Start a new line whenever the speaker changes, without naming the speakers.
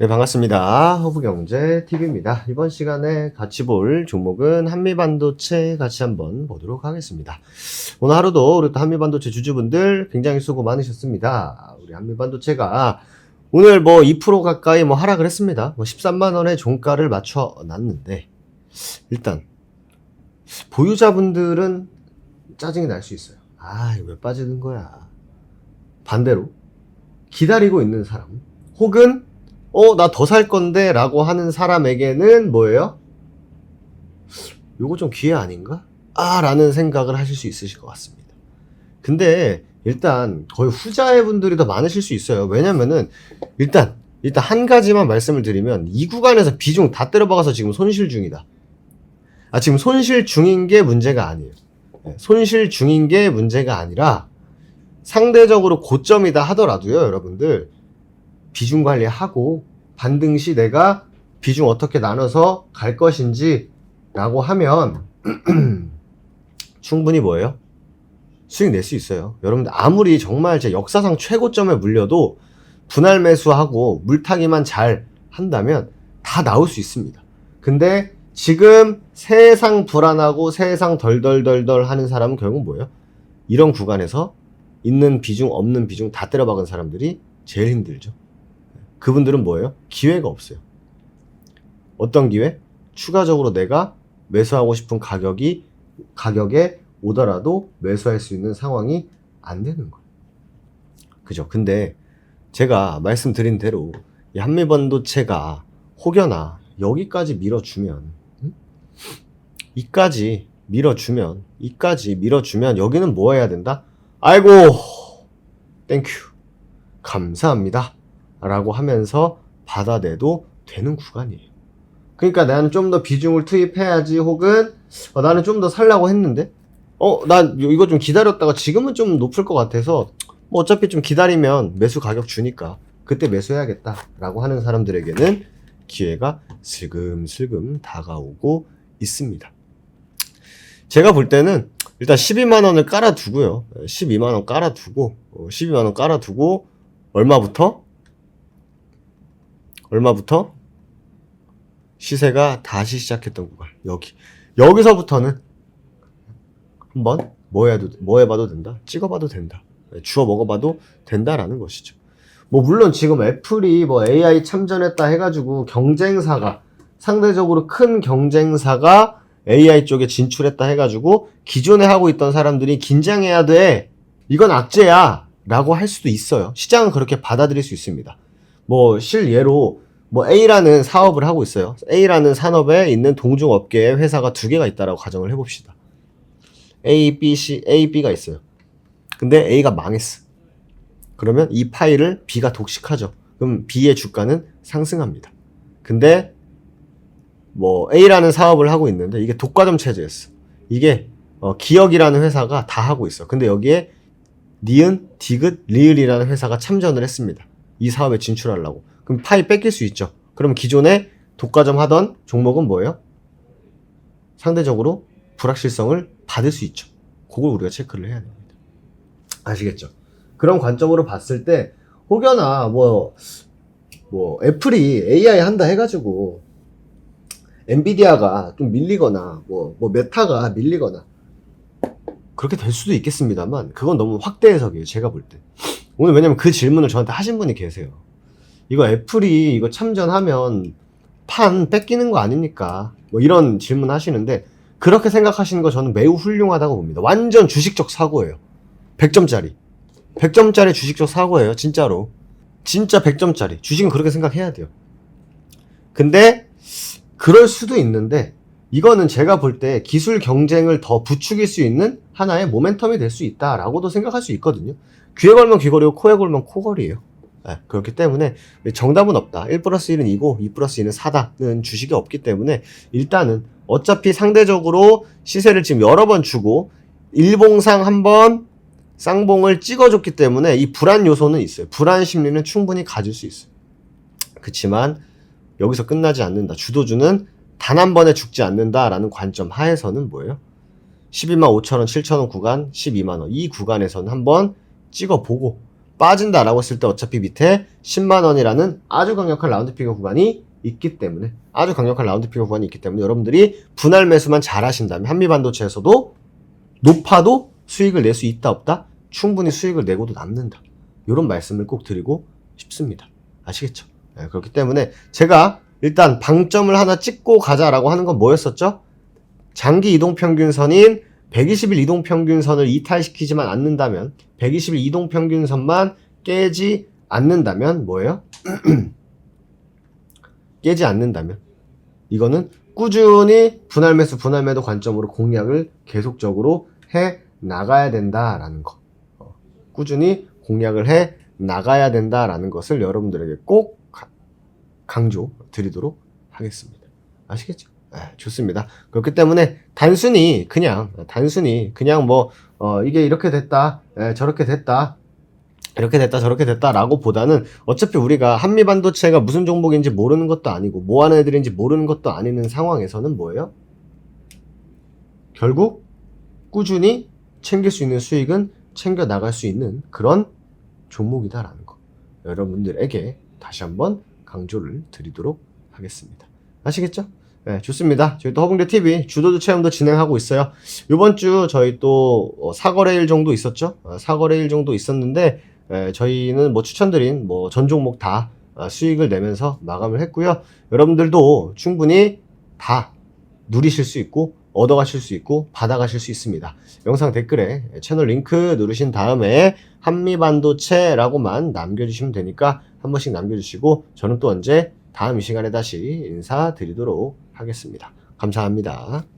네, 반갑습니다. 허브경제TV입니다. 이번 시간에 같이 볼 종목은 한미반도체 같이 한번 보도록 하겠습니다. 오늘 하루도 우리 또 한미반도체 주주분들 굉장히 수고 많으셨습니다. 우리 한미반도체가 오늘 뭐 2% 가까이 뭐 하락을 했습니다. 뭐 13만원의 종가를 맞춰 놨는데, 일단, 보유자분들은 짜증이 날 수 있어요. 아, 왜 빠지는 거야. 반대로, 기다리고 있는 사람, 혹은 어, 나 더 살 건데 라고 하는 사람에게는 뭐예요? 요거 좀 기회 아닌가? 아, 라는 생각을 하실 수 있으실 것 같습니다. 근데 일단 거의 후자의 분들이 더 많으실 수 있어요. 왜냐면은 일단 일단 한 가지만 말씀을 드리면 이 구간에서 비중 다 때려박아서 지금 손실 중이다. 아, 지금 손실 중인 게 문제가 아니에요. 네, 손실 중인 게 문제가 아니라 상대적으로 고점이다 하더라도요, 여러분들. 비중 관리하고 반등 시 내가 비중 어떻게 나눠서 갈 것인지 라고 하면 충분히 뭐예요? 수익 낼 수 있어요. 여러분들 아무리 정말 제 역사상 최고점에 물려도 분할 매수하고 물타기만 잘 한다면 다 나올 수 있습니다. 근데 지금 세상 불안하고 세상 덜덜덜덜 하는 사람은 결국 뭐예요? 이런 구간에서 있는 비중 없는 비중 다 때려박은 사람들이 제일 힘들죠. 그분들은 뭐예요? 기회가 없어요. 어떤 기회? 추가적으로 내가 매수하고 싶은 가격이 가격에 오더라도 매수할 수 있는 상황이 안 되는 거예요. 그죠? 근데 제가 말씀드린 대로 이 한미 반도체가 혹여나 여기까지 밀어주면 음? 이까지 밀어주면 이까지 밀어주면 여기는 뭐 해야 된다? 아이고 땡큐 감사합니다. 라고 하면서 받아내도 되는 구간이에요. 그러니까 나는 좀 더 비중을 투입해야지 혹은 어, 나는 좀 더 살라고 했는데 어, 난 이거 좀 기다렸다가 지금은 좀 높을 것 같아서 뭐 어차피 좀 기다리면 매수 가격 주니까 그때 매수해야겠다 라고 하는 사람들에게는 기회가 슬금슬금 다가오고 있습니다. 제가 볼 때는 일단 12만 원을 깔아두고요. 12만 원 깔아두고, 12만 원 깔아두고, 얼마부터? 얼마부터? 시세가 다시 시작했던 구간. 여기. 여기서부터는 한번 뭐 해도, 뭐 해봐도 된다? 찍어봐도 된다. 주워 먹어봐도 된다라는 것이죠. 뭐, 물론 지금 애플이 뭐 AI 참전했다 해가지고 경쟁사가, 상대적으로 큰 경쟁사가 AI 쪽에 진출했다 해가지고 기존에 하고 있던 사람들이 긴장해야 돼. 이건 악재야. 라고 할 수도 있어요. 시장은 그렇게 받아들일 수 있습니다. 뭐 실예로 뭐 A라는 사업을 하고 있어요. A라는 산업에 있는 동종업계의 회사가 두 개가 있다라고 가정을 해봅시다. A, B, C, A, B가 있어요. 근데 A가 망했어. 그러면 이 파일을 B가 독식하죠. 그럼 B의 주가는 상승합니다. 근데 뭐 A라는 사업을 하고 있는데 이게 독과점 체제였어. 이게 어, 기억이라는 회사가 다 하고 있어. 근데 여기에 니은, 디귿, 리을이라는 회사가 참전을 했습니다. 이 사업에 진출하려고. 그럼 파이 뺏길 수 있죠. 그럼 기존에 독과점 하던 종목은 뭐예요? 상대적으로 불확실성을 받을 수 있죠. 그걸 우리가 체크를 해야 됩니다. 아시겠죠? 그런 관점으로 봤을 때 혹여나 뭐, 뭐 애플이 AI 한다 해가지고 엔비디아가 좀 밀리거나 뭐, 뭐 메타가 밀리거나 그렇게 될 수도 있겠습니다만 그건 너무 확대 해석이에요. 제가 볼 때. 오늘 왜냐면 그 질문을 저한테 하신 분이 계세요. 이거 애플이 이거 참전하면 판 뺏기는 거 아닙니까? 뭐 이런 질문 하시는데 그렇게 생각하시는 거 저는 매우 훌륭하다고 봅니다. 완전 주식적 사고예요. 100점짜리. 100점짜리 주식적 사고예요. 진짜로. 진짜 100점짜리. 주식은 그렇게 생각해야 돼요. 근데 그럴 수도 있는데 이거는 제가 볼 때 기술 경쟁을 더 부추길 수 있는 하나의 모멘텀이 될 수 있다라고도 생각할 수 있거든요. 귀에 걸면 귀걸이고 코에 걸면 코걸이에요. 네, 그렇기 때문에 정답은 없다. 1 플러스 1은 2고 2 플러스 2는 4다는 주식이 없기 때문에 일단은 어차피 상대적으로 시세를 지금 여러 번 주고 일봉상 한번 쌍봉을 찍어줬기 때문에 이 불안 요소는 있어요. 불안 심리는 충분히 가질 수 있어요. 그렇지만 여기서 끝나지 않는다. 주도주는 단 한 번에 죽지 않는다라는 관점 하에서는 뭐예요? 12만 5천 원, 7천 원 구간, 12만 원. 이 구간에서는 한번 찍어보고 빠진다라고 했을 때 어차피 밑에 10만 원이라는 아주 강력한 라운드 피겨 구간이 있기 때문에 아주 강력한 라운드 피겨 구간이 있기 때문에 여러분들이 분할 매수만 잘 하신다면 한미 반도체에서도 높아도 수익을 낼 수 있다 없다 충분히 수익을 내고도 남는다 이런 말씀을 꼭 드리고 싶습니다 아시겠죠? 네, 그렇기 때문에 제가 일단 방점을 하나 찍고 가자라고 하는 건 뭐였었죠? 장기 이동 평균선인 120일 이동 평균선을 이탈시키지만 않는다면 120일 이동 평균선만 깨지 않는다면 뭐예요? 깨지 않는다면 이거는 꾸준히 분할 매수 분할 매도 관점으로 공략을 계속적으로 해 나가야 된다라는 거. 어, 꾸준히 공략을 해 나가야 된다라는 것을 여러분들에게 꼭 가- 강조 드리도록 하겠습니다. 아시겠죠? 네, 좋습니다. 그렇기 때문에 단순히 그냥 단순히 그냥 뭐 어, 이게 이렇게 됐다, 예, 저렇게 됐다, 이렇게 됐다, 저렇게 됐다라고 보다는 어차피 우리가 한미 반도체가 무슨 종목인지 모르는 것도 아니고 뭐 하는 애들인지 모르는 것도 아니는 상황에서는 뭐예요? 결국 꾸준히 챙길 수 있는 수익은 챙겨 나갈 수 있는 그런 종목이다라는 거. 여러분들에게 다시 한번 강조를 드리도록 하겠습니다. 아시겠죠? 네, 좋습니다. 저희 또 허붕대 TV 주도주 체험도 진행하고 있어요. 이번 주 저희 또 어, 사거래일 정도 있었죠? 어, 사거래일 정도 있었는데 에, 저희는 뭐 추천드린 뭐 전 종목 다 어, 수익을 내면서 마감을 했고요. 여러분들도 충분히 다 누리실 수 있고 얻어가실 수 있고 받아가실 수 있습니다. 영상 댓글에 채널 링크 누르신 다음에 한미반도체라고만 남겨주시면 되니까 한 번씩 남겨주시고 저는 또 언제 다음 이 시간에 다시 인사드리도록 하겠습니다. 감사합니다.